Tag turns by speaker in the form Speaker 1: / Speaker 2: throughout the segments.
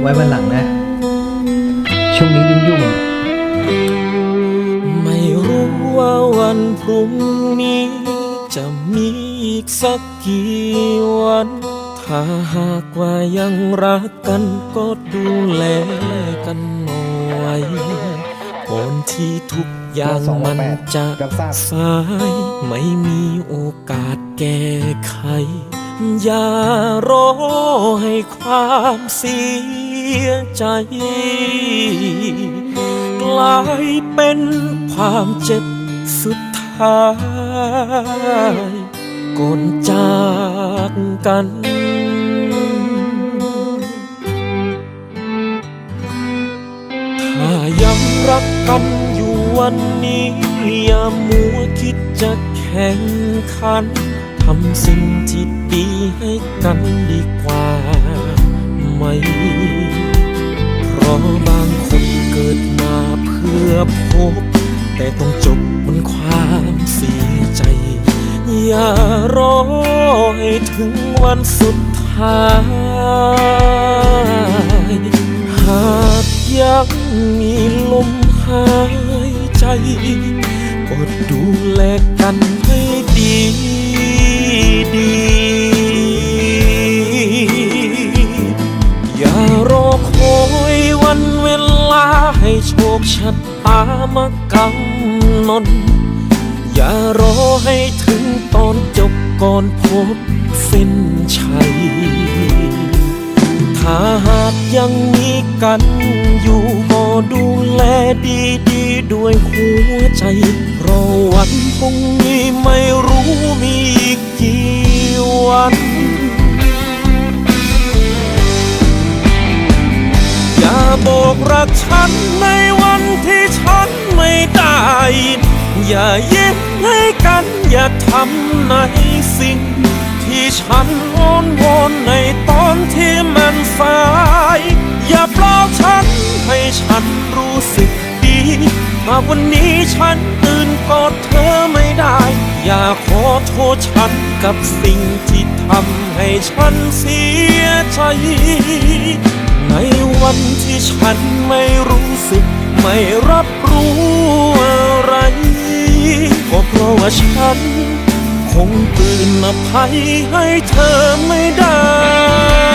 Speaker 1: ไว้วันหลังนะ ช่วงนี้ยุ่ง
Speaker 2: ไม่รู้ว่าวันพรุ่งนี้ จะมีอีกสักกี่วัน ถ้าหากว่ายังรักกันก็ดูแลกันหน่อยก่อนที่ทุกอย่างมันจะสายไม่มีโอกาสแก้ไขอย่ารอให้ความเสีย ยใจ กลายเป็นความเจ็บสุดท้ายก่อนจากกันถ้ายังรักกันอยู่วันนี้ อย่ามัวคิดจะแข่งขัน ทำสิ่งที่ดีให้กันดีกว่า ไหม เพราะบางคนเกิดมาเพื่อพบ แต่ต้องจบบนความเสียใจ อย่ารอให้ถึงวันสุดท้าย หากยังมีลมหายใจ ก็ดูแลกันให้ ชะตามากำหนดอย่ารอให้ถึงตอนจบก่อนพบเส้นชัย ถ้าหากยังมีกันอยู่ก็ดูแลดีดีด้วยหัวใจเพราะวันพรุ่งนี้ไม่รู้มีอีกกี่วันอย่าบอกรักฉันในวัน ฉันไม่ได้ อย่ายิ้มให้กัน อย่าทำในสิ่ง ที่ฉันอ้อนวอนในตอนที่มันสาย อย่าปลอบฉันให้ฉันรู้สึกดีหากวันนี้ฉันตื่นกอดเธอไม่ได้ อย่าขอโทษฉันกับสิ่งที่ทำให้ฉันเสียใจในวันที่ฉันไม่รู้สึก ไม่รับรู้อะไร ก็เพราะว่าฉัน คงตื่นอภัยให้เธอไม่ได้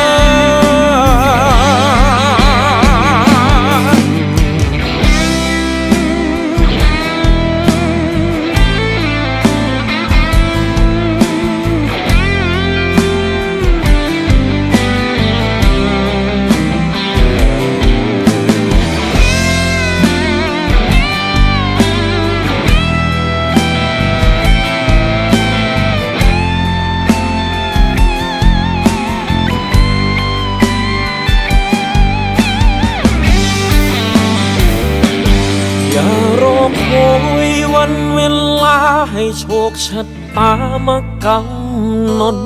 Speaker 2: ให้โชคชะตามากำหนด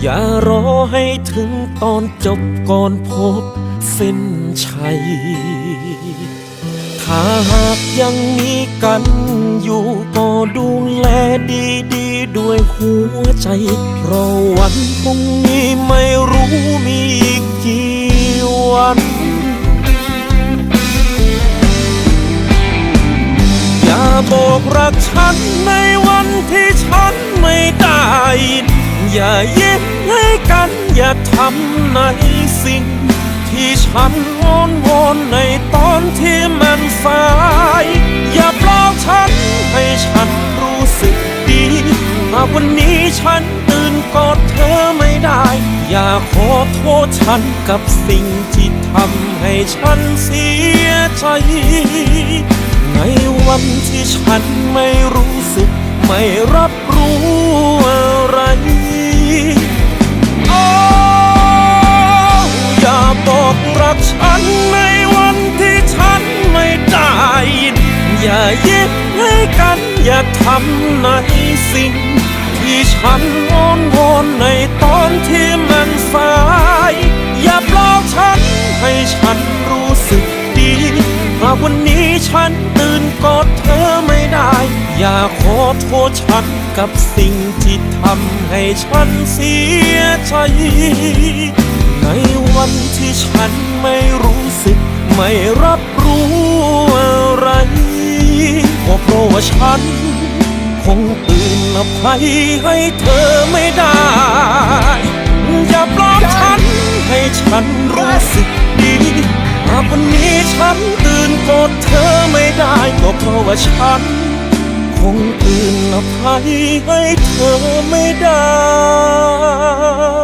Speaker 2: อย่ารอให้ถึงตอนจบก่อนพบเส้นชัย ถ้าหากยังมีกันอยู่ก็ดูแลดีดีด้วยหัวใจ เพราะวันพรุ่งนี้ไม่รู้มี อย่ายิ้มให้กันอย่าทำในสิ่ง ที่ฉันอ้อนวอนในตอนที่มันสาย อย่าปลอบฉันให้ฉันรู้สึกดีหากวันนี้ฉันตื่นกอดเธอไม่ได้ อย่าขอโทษฉันกับสิ่งที่ทำให้ฉันเสียใจในวันที่ฉันไม่รู้สึกไม่รับรู้อะไร โอ้อย่าบอกรักฉันในวันที่ฉันไม่ได้อย่ายิ้มให้กันอย่าทำในสิ่ง ที่ฉันอ้อนวอนในตอนที่มันสาย อย่าปลอบฉันให้ฉันรู้สึกดีหากวันนี้ฉันตื่นกอดเธอไม่ได้ อย่าขอโทษฉันกับสิ่ง ทำให้ฉันเสียใจ ในวันที่ฉันไม่รู้สึก ไม่รับรู้อะไรก็เพราะว่าฉัน คงตื่นอภัยให้เธอไม่ได้ อย่าปลอบฉัน ให้ฉันรู้สึกดีหากวันนี้ฉันตื่นกอดเธอไม่ได้ก็เพราะว่าฉัน งตื่นอภัยให้เธอไม่ได้